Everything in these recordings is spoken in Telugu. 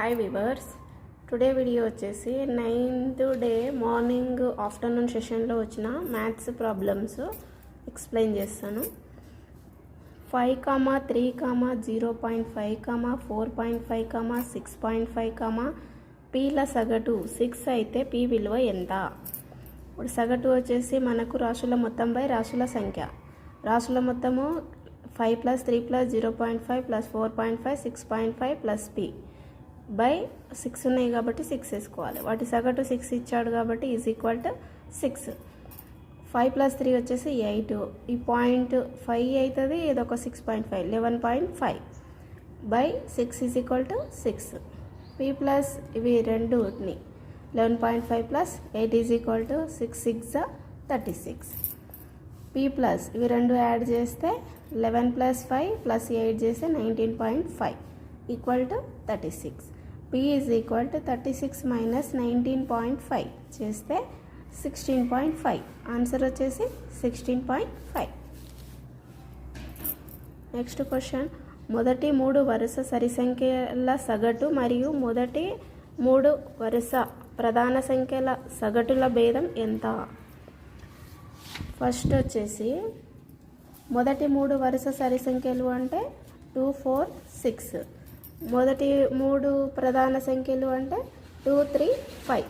హాయ్ వివర్స్ టుడే వీడియో వచ్చేసి నైన్త్ డే మార్నింగ్ ఆఫ్టర్నూన్ సెషన్లో వచ్చిన మ్యాథ్స్ ప్రాబ్లమ్స్ ఎక్స్ప్లెయిన్ చేస్తాను. Five comma three comma zero point five comma four point five comma six point five comma పీల సగటు సిక్స్ అయితే పీ విలువ ఎంత? ఇప్పుడు సగటు వచ్చేసి మనకు రాశుల మొత్తం బై రాశుల సంఖ్య. రాశుల మొత్తము five plus three plus zero point five plus four point five six point five plus P by six ఉన్నాయి కాబట్టి సిక్స్ వేసుకోవాలి. వాటి సగటు సిక్స్ ఇచ్చాడు కాబట్టి is equal to six. Five plus three వచ్చేసి ఎయిట్. ఈ పాయింట్ ఫైవ్ అవుతుంది ఇది ఒక six point five eleven point five. By six is equal to six. P plus ఇవి రెండుని eleven point five plus eight is equal to six six thirty six. P plus ఇవి రెండు యాడ్ చేస్తే eleven plus five plus eight చేస్తే nineteen point five. Equal to thirty six. P is equal to thirty six minus nineteen point five చేస్తే సిక్స్టీన్ పాయింట్ ఫైవ్ ఆన్సర్ వచ్చేసి sixteen point five next question మొదటి మూడు వరుస సరి సంఖ్యల సగటు మరియు మొదటి మూడు వరుస ప్రధాన సంఖ్యల సగటుల భేదం ఎంత? ఫస్ట్ వచ్చేసి మొదటి మూడు వరుస సరి సంఖ్యలు అంటే టూ ఫోర్ సిక్స్ మొదటి మూడు ప్రధాన సంఖ్యలు అంటే టూ త్రీ ఫైవ్.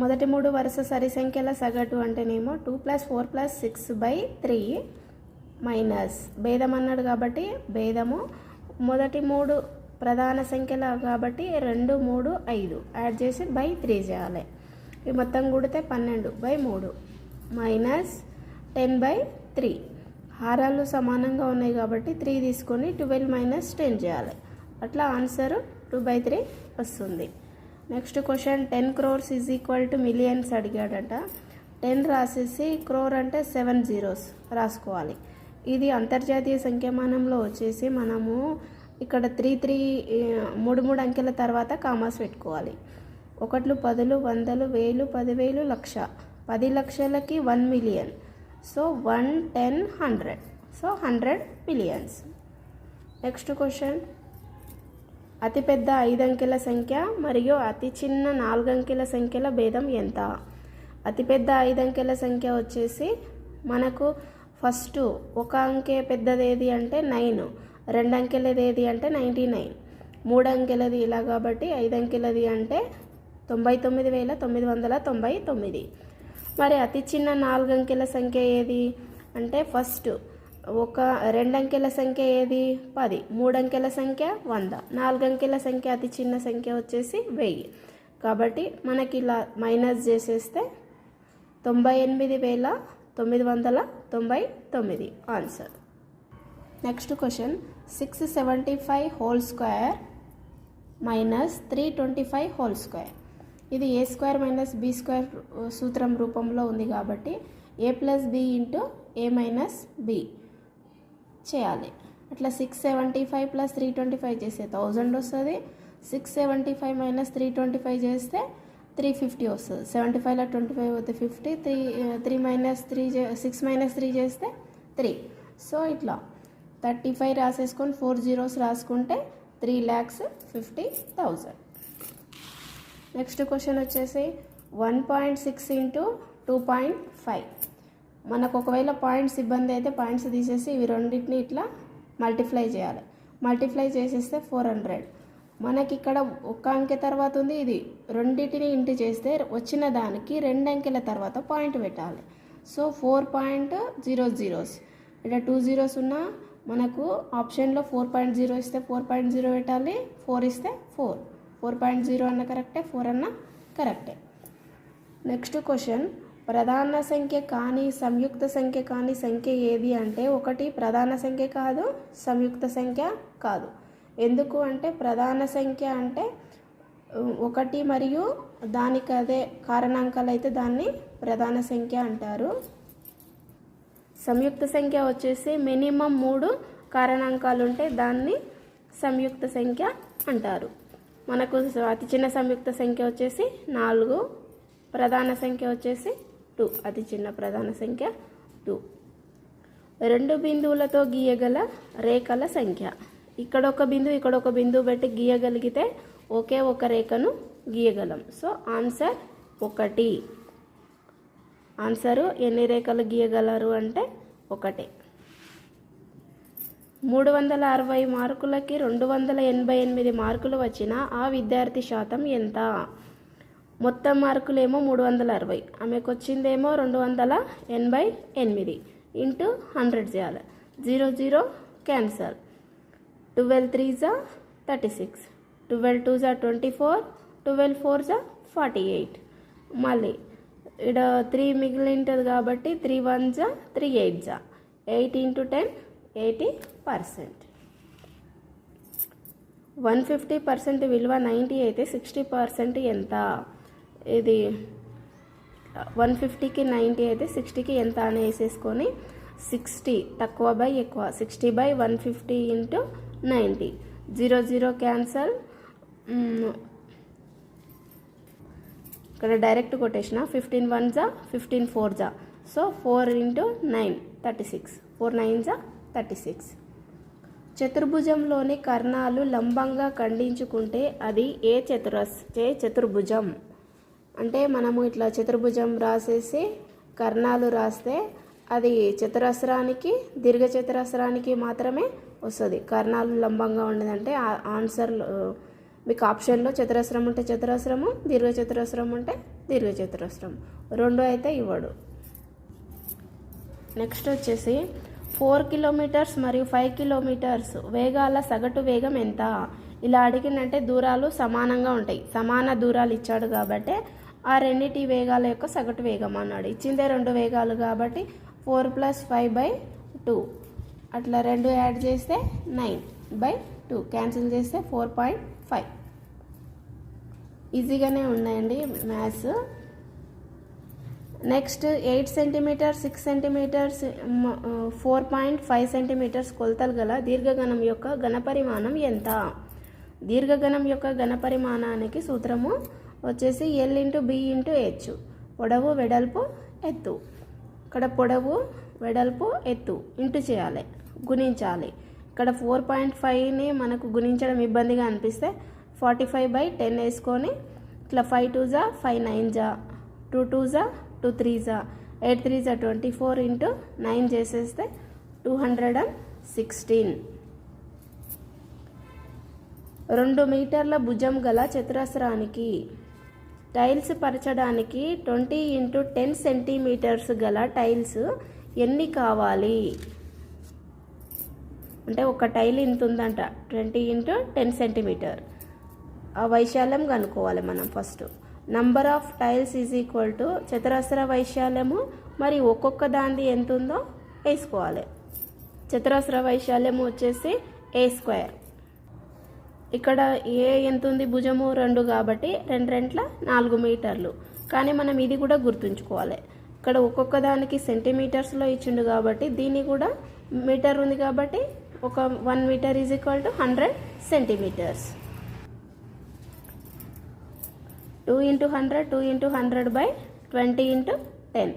మొదటి మూడు వరుస సరి సంఖ్యల సగటు అంటేనేమో two plus four plus six by three minus భేదం అన్నాడు కాబట్టి భేదము. మొదటి మూడు ప్రధాన సంఖ్యల కాబట్టి రెండు మూడు ఐదు. యాడ్ చేసి బై త్రీ చేయాలి. ఈ మొత్తం కూడితే పన్నెండు బై మూడు మైనస్ టెన్ బై త్రీ. హారాలు సమానంగా ఉన్నాయి కాబట్టి త్రీ తీసుకొని ట్వెల్వ్ మైనస్ టెన్ చేయాలి. అట్లా ఆన్సర్ టూ బై త్రీ వస్తుంది. Next question ten crores is equal to millions అడిగాడట. Ten రాసేసి క్రోర్ అంటే సెవెన్ జీరోస్ రాసుకోవాలి. ఇది అంతర్జాతీయ సంఖ్యమానంలో వచ్చేసి మనము ఇక్కడ త్రీ త్రీ మూడు మూడు అంకెల తర్వాత కామాస్ పెట్టుకోవాలి. ఒకట్లు పదులు వందలు వేలు పదివేలు లక్ష. పది లక్షలకి one million. So one ten hundred so hundred millions next question అతిపెద్ద ఐదు అంకెల సంఖ్య మరియు అతి చిన్న నాలుగు అంకెల సంఖ్యల భేదం ఎంత? అతిపెద్ద ఐదు అంకెల సంఖ్య వచ్చేసి మనకు ఫస్ట్ ఒక అంకె పెద్దది ఏది అంటే నైన్ రెండు అంకెలది ఏది అంటే నైంటీ నైన్ మూడు అంకెలది ఇలా కాబట్టి ఐదు అంకెలది అంటే తొంభై తొమ్మిది వేల తొమ్మిది వందల తొంభై తొమ్మిది. మరి అతి చిన్న నాలుగు అంకెల సంఖ్య ఏది? అంటే ఫస్ట్ ఒక రెండు అంకెల సంఖ్య ఏది? పది. మూడు అంకెల సంఖ్య వంద. నాలుగు అంకెల సంఖ్య అతి చిన్న సంఖ్య వచ్చేసి వెయ్యి. కాబట్టి మనకి ఇలా మైనస్ చేసేస్తే తొంభై ఎనిమిది వేల తొమ్మిది వందల తొంభై తొమ్మిది. Answer next question six seventy five whole square minus three twenty five whole square ఇది A square minus B square సూత్రం రూపంలో ఉంది కాబట్టి A plus B into A minus B చేయాలి. అట్లా six seventy five plus three twenty five చేస్తే థౌజండ్ వస్తుంది. Six seventy five minus three twenty five చేస్తే త్రీ ఫిఫ్టీ వస్తుంది. సెవెంటీ ఫైవ్లో ట్వంటీ ఫైవ్ పోతే fifty three three minus three six minus three చేస్తే త్రీ సో ఇట్లా థర్టీ ఫైవ్ రాసేసుకొని ఫోర్ జీరోస్ రాసుకుంటే three lakhs fifty thousand next question వచ్చేసి one point six into two point five. మనకు ఒకవేళ పాయింట్స్ ఇబ్బంది అయితే పాయింట్స్ తీసేసి ఇవి రెండింటిని ఇట్లా మల్టిప్లై చేయాలి. మల్టిప్లై చేసేస్తే ఫోర్ హండ్రెడ్. మనకి ఇక్కడ ఒక్క అంకె తర్వాత ఉంది ఇది రెండింటిని ఇంటి చేస్తే వచ్చిన దానికి రెండు అంకెల తర్వాత పాయింట్ పెట్టాలి. So four point zero zeros. ఇక్కడ టూ జీరోస్ ఉన్నా మనకు ఆప్షన్లో ఫోర్ పాయింట్ జీరో ఇస్తే ఫోర్ పాయింట్ జీరో పెట్టాలి ఫోర్ ఇస్తే ఫోర్. ఫోర్ పాయింట్ జీరో అన్న కరెక్టే ఫోర్ అన్న కరెక్టే. నెక్స్ట్ క్వశ్చన్ ప్రధాన సంఖ్య కానీ సంయుక్త సంఖ్య కానీ సంఖ్య ఏది అంటే ఒకటి ప్రధాన సంఖ్య కాదు సంయుక్త సంఖ్య కాదు. ఎందుకు అంటే ప్రధాన సంఖ్య అంటే ఒకటి మరియు దానికి అదే కారణాంకాలు అయితే దాన్ని ప్రధాన సంఖ్య అంటారు. సంయుక్త సంఖ్య వచ్చేసి మినిమం మూడు కారణాంకాలు ఉంటే దాన్ని సంయుక్త సంఖ్య అంటారు. మనకు అతి చిన్న సంయుక్త సంఖ్య వచ్చేసి నాలుగు ప్రధాన సంఖ్య వచ్చేసి టూ. అతి చిన్న ప్రధాన సంఖ్య టూ. రెండు బిందువులతో గీయగల రేఖల సంఖ్య. ఇక్కడ ఒక బిందువు ఇక్కడ ఒక బిందువు పెట్టి గీయగలిగితే ఒకే ఒక రేఖను గీయగలం. సో ఆన్సర్ ఒకటి. ఆన్సరు ఎన్ని రేఖలు గీయగలరు అంటే ఒకటే. మూడు వందల అరవై మార్కులకి రెండు వందల ఎనభై ఎనిమిది మార్కులు వచ్చిన ఆ విద్యార్థి శాతం ఎంత? మొత్తం మార్కులేమో మూడు వందల అరవై. ఆమెకు వచ్చిందేమో రెండు వందల ఎనభై ఎనిమిది. ఇంటూ హండ్రెడ్ చేయాలి. Zero zero cancel. Twelve three జా థర్టీ సిక్స్. ట్వెల్వ్ టూ జా ట్వంటీ ఫోర్. ట్వెల్వ్ ఫోర్ జా ఫార్టీ ఎయిట్. మళ్ళీ ఇక్కడ త్రీ మిగిలి ఉంటుంది కాబట్టి త్రీ వన్ జా త్రీ ఎయిట్ జా. Eight into ten eighty percent. One fifty percent విలువ నైంటీ అయితే సిక్స్టీ పర్సెంట్ ఎంత? ఇది వన్ ఫిఫ్టీకి నైంటీ అయితే సిక్స్టీకి ఎంత అని వేసేసుకొని సిక్స్టీ తక్కువ బై ఎక్కువ sixty by one fifty into ninety. Zero zero cancel. ఇక్కడ డైరెక్ట్ కొటేషన్? ఫిఫ్టీన్ వన్ జా ఫిఫ్టీన్ ఫోర్ జా so four into nine thirty six. Four nine జా థర్టీ సిక్స్. చతుర్భుజంలోని కర్ణాలు లంబంగా ఖండించుకుంటే అది ఏ చతురస్ ఏ చతుర్భుజం? అంటే మనము ఇట్లా చతుర్భుజం రాసేసి కర్ణాలు రాస్తే అది చతురస్రానికి దీర్ఘ చతురస్రానికి మాత్రమే వస్తుంది. కర్ణాలు లంబంగా ఉండదంటే ఆ- ఆన్సర్ మీకు ఆప్షన్లో చతురస్రం ఉంటే చతురస్రము దీర్ఘ చతురస్రం ఉంటే దీర్ఘ చతురస్రం రెండు అయితే ఇవ్వడు. నెక్స్ట్ వచ్చేసి ఫోర్ కిలోమీటర్స్ మరియు ఫైవ్ కిలోమీటర్స్ వేగాల సగటు వేగం ఎంత? ఇలా అడిగినంటే దూరాలు సమానంగా ఉంటాయి. సమాన దూరాలు ఇచ్చాడు కాబట్టి ఆ రెండింటి వేగాల యొక్క సగటు వేగం అన్నాడు. ఇచ్చిందే రెండు వేగాలు కాబట్టి four plus five by two. అట్లా రెండు యాడ్ చేస్తే నైన్ బై టూ. క్యాన్సిల్ చేస్తే ఫోర్ పాయింట్ ఫైవ్. ఈజీగానే ఉన్నాయండి maths. Next eight centimetre six centimetres four point five centimetres కొలతలు గల దీర్ఘగణం యొక్క ఘనపరిమాణం ఎంత? దీర్ఘగణం యొక్క ఘనపరిమాణానికి సూత్రము వచ్చేసి L into B into H పొడవు వెడల్పు ఎత్తు. ఇక్కడ పొడవు వెడల్పు ఎత్తు ఇంటూ చేయాలి గుణించాలి. ఇక్కడ ఫోర్ పాయింట్ ఫైవ్ని మనకు గుణించడం ఇబ్బందిగా అనిపిస్తే ఫార్టీ ఫైవ్ బై టెన్ వేసుకొని ఇట్లా ఫైవ్ టూ జా ఫైవ్ నైన్ జా టూ టూ జా టూ త్రీ జా ఎయిట్ త్రీ జా ట్వంటీ ఫోర్ ఇంటూ నైన్ చేసేస్తే టూ హండ్రెడ్ అండ్ సిక్స్టీన్. రెండు మీటర్ల భుజం గల చతురస్రానికి టైల్స్ పరచడానికి ట్వంటీ ఇంటూ టెన్ సెంటీమీటర్స్ గల టైల్స్ ఎన్ని కావాలి? అంటే ఒక టైల్ ఇంత ఉందంట ట్వంటీ ఇంటూ టెన్ సెంటీమీటర్. ఆ వైశాల్యం కనుక్కోవాలి మనం first. Number of tiles is equal to చతురస్ర వైశాల్యము మరి ఒక్కొక్క దానిది ఎంత ఉందో వేసుకోవాలి చతురస్ర వైశాల్యము వచ్చేసి ఏ స్క్వేర్ ఇక్కడ ఏ ఎంత ఉంది భుజము రెండు కాబట్టి రెండు రెంట్ల నాలుగు మీటర్లు. కానీ మనం ఇది కూడా గుర్తుంచుకోవాలి. ఇక్కడ ఒక్కొక్క దానికి సెంటీమీటర్స్లో ఇచ్చిండు కాబట్టి దీన్ని కూడా మీటర్ ఉంది కాబట్టి ఒక one metre is equal to hundred centimetres two into hundred two into hundred by twenty into ten.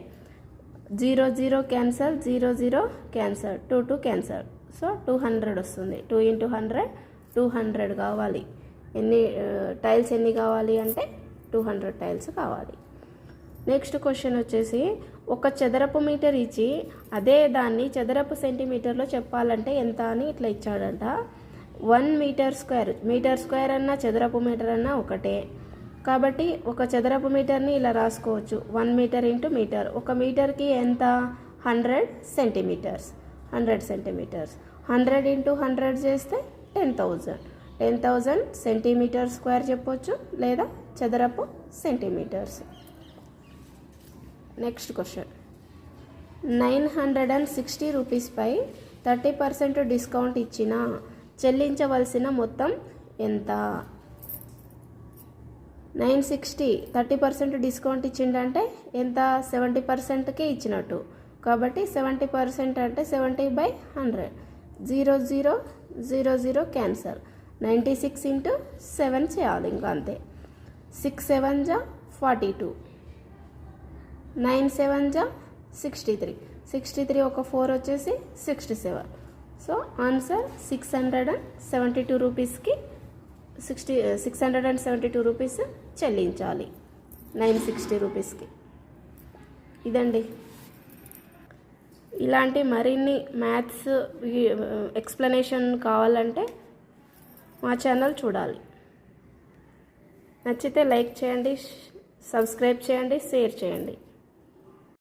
Zero zero cancel zero zero cancel two two cancel. So two hundred వస్తుంది. Two into hundred two hundred కావాలి. ఎన్ని టైల్స్ ఎన్ని కావాలి అంటే టూ హండ్రెడ్ టైల్స్ కావాలి. నెక్స్ట్ క్వశ్చన్ వచ్చేసి ఒక చదరపు మీటర్ ఇచ్చి అదే దాన్ని చదరపు సెంటీమీటర్లో చెప్పాలంటే ఎంత అని ఇట్లా ఇచ్చాడంట. One metre square metre square అన్నా చదరపు మీటర్ అన్నా ఒకటే. కాబట్టి ఒక చదరపు మీటర్ని ఇలా రాసుకోవచ్చు. One metre into metre. ఒక మీటర్కి ఎంత? Hundred centimetres. Hundred centimetres. Hundred into hundred చేస్తే ten thousand. Ten thousand centimetre square చెప్పొచ్చు లేదా చదరపు centimetres. Next question. Nine hundred and sixty రూపీస్పై thirty percent discount ఇచ్చిన చెల్లించవలసిన మొత్తం ఎంత? Nine sixty thirty percent discount ఇచ్చిండంటే ఎంత? సెవెంటీ పర్సెంట్కి ఇచ్చినట్టు. కాబట్టి సెవెంటీ పర్సెంట్ అంటే seventy by hundred. Zero zero zero zero cancel. Ninety six into seven చేయాలి ఇంకా అంతే. సిక్స్ సెవెన్ జా ఫార్టీ టూ. నైన్ సెవెన్ జా సిక్స్టీ త్రీ. సిక్స్టీ త్రీ ఒక ఫోర్ వచ్చేసి sixty seven. So answer six hundred and seventy two రూపీస్కి sixty six hundred and seventy two rupees చెల్లించాలి. నైన్ సిక్స్టీ రూపీస్కి. ఇదండి. ఇలాంటి మరిన్ని మ్యాథ్స్ ఎక్స్ప్లెనేషన్ కావాలంటే మా ఛానల్ చూడాలి. నచ్చితే లైక్ చేయండి సబ్స్క్రైబ్ చేయండి షేర్ చేయండి.